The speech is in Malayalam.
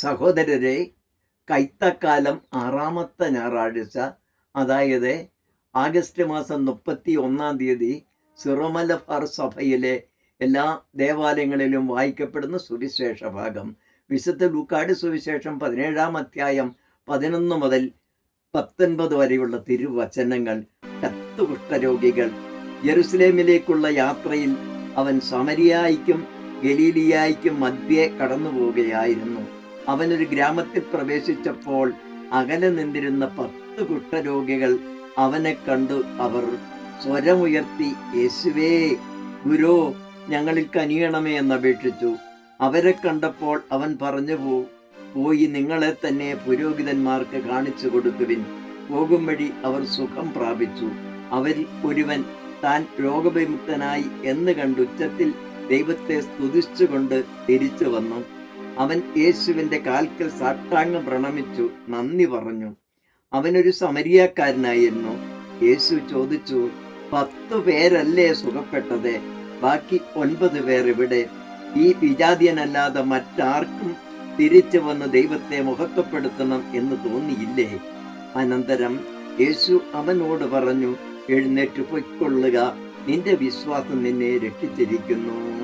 സഹോദരരെ കൈത്തക്കാലം ആറാമത്തെ ഞായറാഴ്ച അതായത് ആഗസ്റ്റ് മാസം മുപ്പത്തി ഒന്നാം തീയതി സിറോമലഫാർ സഭയിലെ എല്ലാ ദേവാലയങ്ങളിലും വായിക്കപ്പെടുന്ന സുവിശേഷ ഭാഗം. വിശുദ്ധ ലൂക്കാട് സുവിശേഷം പതിനേഴാം അധ്യായം പതിനൊന്ന് മുതൽ പത്തൊൻപത് വരെയുള്ള തിരുവചനങ്ങൾ. പത്ത് ജെറുസലേമിലേക്കുള്ള യാത്രയിൽ അവൻ സമരിയായിക്കും ഗലീലിയായിക്കും മധ്യേ കടന്നു പോവുകയായിരുന്നു അവനൊരു ഗ്രാമത്തിൽ പ്രവേശിച്ചപ്പോൾ അകലെ നിന്നിരുന്ന പത്ത് കുഷ്ഠരോഗികൾ അവനെ കണ്ടു. അവർ സ്വരമുയർത്തി യേശുവേ ഗുരോ ഞങ്ങളിൽ കനിയണമേ എന്ന് അപേക്ഷിച്ചു. അവരെ കണ്ടപ്പോൾ അവൻ പറഞ്ഞു പോ പോയി നിങ്ങളെ തന്നെ പുരോഹിതന്മാർക്ക് കാണിച്ചു കൊടുക്കുവിൻ. പോകും വഴി അവർ സുഖം പ്രാപിച്ചു. അവരിൽ ഒരുവൻ താൻ രോഗവിമുക്തനായി എന്ന് കണ്ട് ഉച്ചത്തിൽ ദൈവത്തെ സ്തുതിച്ചുകൊണ്ട് തിരിച്ചു വന്നു. അവൻ യേശുവിന്റെ കാൽക്കൽ സാഷ്ടാംഗം പ്രണമിച്ചു നന്ദി പറഞ്ഞു. അവനൊരു സമരിയാക്കാരനായിരുന്നു. യേശു ചോദിച്ചു പത്തു പേരല്ലേ സുഖപ്പെട്ടത്? ബാക്കി ഒൻപത് പേർ ഇവിടെ ഈ വിജാതിയനല്ലാതെ മറ്റാർക്കും തിരിച്ചു വന്ന് ദൈവത്തെ മുഖത്വപ്പെടുത്തണം എന്ന് തോന്നിയില്ലേ? അനന്തരം യേശു അവനോട് പറഞ്ഞു എഴുന്നേറ്റ് പൊയ്ക്കൊള്ളുക. നിന്റെ വിശ്വാസം നിന്നെ രക്ഷിച്ചിരിക്കുന്നു.